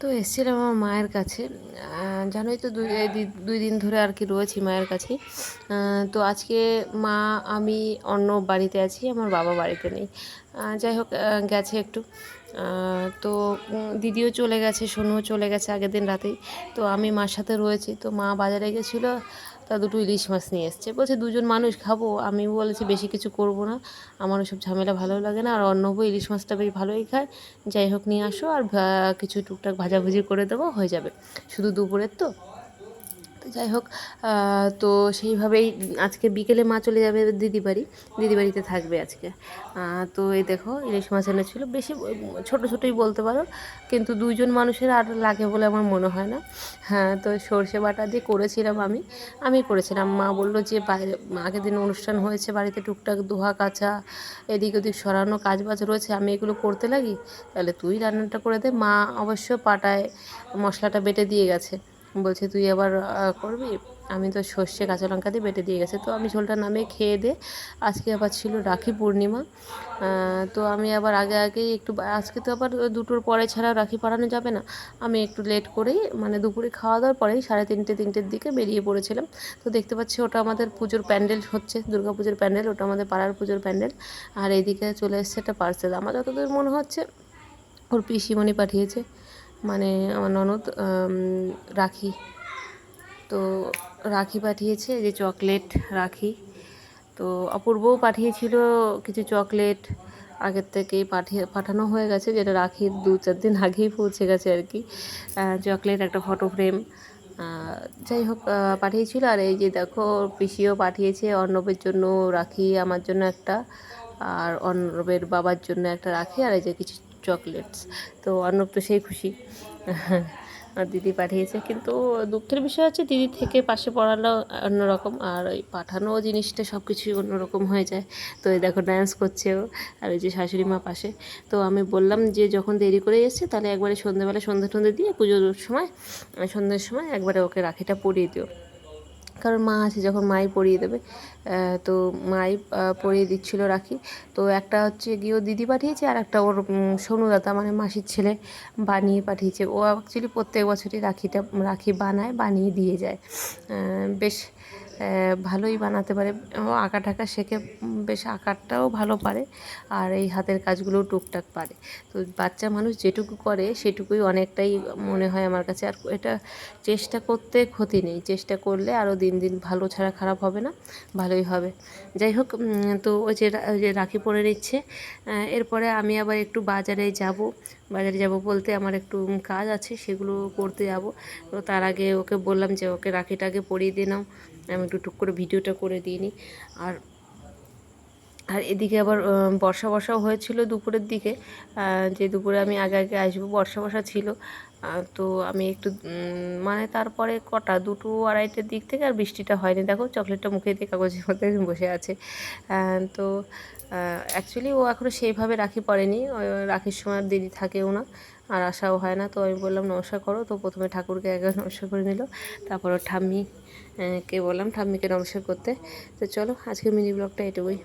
তো এসেছিলাম আমার মায়ের কাছে। জানোই তো দুই দুই দিন ধরে আর কি রয়েছি মায়ের কাছে তো আজকে মা, আমি অন্য বাড়িতে আছি, আমার বাবা বাড়িতে নেই। যাই হোক গেছে একটু। তো দিদিও চলে গেছে, সোনুও চলে গেছে আগের দিন রাতেই। তো আমি মার সাথে রয়েছি। তো মা বাজারে গেছিল তা দুটো ইলিশ মাছ নিয়ে এসছে। বলছে, দুজন মানুষ খাব। আমি বলেছি, বেশি কিছু করব না। আমার ওসব ঝামেলা ভালো লাগে না। আর অন্নব ইলিশ মাছটা বেশ ভালোই খায়। যাই হোক, নিয়ে আসো। আর কিছু টুকটাক ভাজাভুজি করে দেবো, হয়ে যাবে। শুধু দুপুরের তো। তো যাই হোক তো সেইভাবেই আজকে বিকেলে মা চলে যাবে দিদি বাড়ি দিদি বাড়িতে থাকবে আজকে। তো এই দেখো, ইলিশ মাছ এনেছিল। বেশি ছোট ছোটোই বলতে পারো, কিন্তু দুইজন মানুষের আর লাগে বলে আমার মনে হয় না। হ্যাঁ তো সর্ষে বাটা দিয়ে করেছিলাম আমি আমি করেছিলাম। মা বলল যে বাইরে, আগের দিন অনুষ্ঠান হয়েছে, বাড়িতে টুকটাক দোহা, কাচা, এদিক ওদিক সরানো কাজ বাজ রয়েছে, আমি এগুলো করতে লাগি? তাহলে তুই রান্নাটা করে দে। মা অবশ্য পাটায় মশলাটা বেটে দিয়ে গেছে। বলছে, তুই আবার করবি? আমি তো সর্ষে কাঁচা লঙ্কা দিয়ে বেটে দিয়ে গেছে। তো আমি ঝোলটা নামে খেয়ে দে। আজকে আবার ছিল রাখি পূর্ণিমা। তো আমি আবার আগে আগেই একটু আজকে তো আবার দুটোর পরে ছাড়া রাখি পাড়ানো যাবে না। আমি একটু লেট করেই মানে দুপুরে খাওয়া দাওয়ার পরেই সাড়ে তিনটে, তিনটের দিকে বেরিয়ে পড়েছিলাম। তো দেখতে পাচ্ছি ওটা আমাদের পুজোর প্যান্ডেল হচ্ছে, দুর্গা পুজোর প্যান্ডেল, ওটা আমাদের পাড়ার পুজোর প্যান্ডেল। আর এইদিকে চলে এসছে একটা পার্সেল আমার যতদূর মনে হচ্ছে, ওর পিসিমণি পাঠিয়েছে। মানে আমার ননদ রাখি। তো রাখি পাঠিয়েছে যে চকলেট রাখি। তো অপূর্বও পাঠিয়েছিল কিছু চকলেট। আগের থেকেই পাঠিয়ে পাঠানো হয়ে গেছে যেটা রাখির দু চার দিন আগেই পৌঁছে গেছে আর কি। চকলেট একটা ফটো ফ্রেম। যাই হোক পাঠিয়েছিল। আর এই যে দেখো, পিসিও পাঠিয়েছে অর্ণবের জন্য রাখি আমার জন্য একটা, আর অর্ণবের বাবার জন্য একটা রাখি। আর এই যে কিছু চকলেটস তো অর্ণব তো সেই খুশি। দিদি পাঠিয়েছে। কিন্তু দুঃখের বিষয় হচ্ছে দিদি থেকে পাশে পড়ালো অন্যরকম আর ওই পাঠানো জিনিসটা সব কিছুই অন্যরকম হয়ে যায়। তো এই দেখো ডান্স করছে ও আর ওই যে শাশুড়ি মা পাশে। তো আমি বললাম যে যখন দেরি করে এসছে তাহলে একবারে সন্ধ্যেবেলা সন্ধ্যে টন্ধে দিয়ে পুজোর সময়, সন্ধ্যের সময় একবারে ওকে রাখিটা পরিয়ে দিও। কারণ মা আছে, যখন মাই পরিয়ে দেবে তো মাই পরিয়ে দিচ্ছিল রাখি। তো একটা হচ্ছে গিয়েও দিদি পাঠিয়েছে, আর একটা ওর সনুদাতা মানে মাসির ছেলে বানিয়ে পাঠিয়েছে। ও অ্যাকচুয়ালি প্রত্যেক বছরই রাখিটা, রাখি বানায়, বানিয়ে দিয়ে যায়। বেশ ভালোই বানাতে পারে। আঁকা টাকা শেখে বেশ আঁকাটাও ভালো পারে আর এই হাতের কাজগুলোও টুকটাক পারে। তো বাচ্চা মানুষ যেটুকু করে সেটুকুই অনেকটাই মনে হয় আমার কাছে। আর এটা চেষ্টা করতে ক্ষতি নেই। চেষ্টা করলে আরও দিন দিন ভালো ছাড়া খারাপ হবে না, ভালোই হবে। যাই হোক তো ওই যে ওই যে রাখি পরে নিচ্ছে। এরপরে আমি আবার একটু বাজারে যাব। বাজারে যাব বলতে আমার একটু কাজ আছে, সেগুলো করতে যাব। তো তার আগে ওকে বললাম যে, ওকে রাখিটাকে পরিয়ে নাও। আমি একটু টুক করে ভিডিওটা করে দিই নি আর আর এদিকে আবার বর্ষা বর্ষাও হয়েছিল দুপুরের দিকে। যে দুপুরে আমি আগে আগে আসব, বর্ষা বর্ষা ছিল। তো আমি একটু মানে তারপরে কটা, দুটো আড়াইটের দিক থেকে আর বৃষ্টিটা হয়নি। দেখো, চকলেটটা মুখে দিয়ে কাগজের মধ্যে বসে আছে। তো অ্যাকচুয়ালি ও এখনও সেইভাবে রাখি ওই রাখির সময় দিদি থাকেও না, আর আশাও হয় না। তো আমি বললাম, নমস্কার করো। তো প্রথমে ঠাকুরকে একবার নমস্কার করে নিল। তারপর ঠাম্মিকে বললাম, ঠাম্মিকে নমস্কার করতে। তো চলো আজকে মিনি ব্লগটা এটুকুই।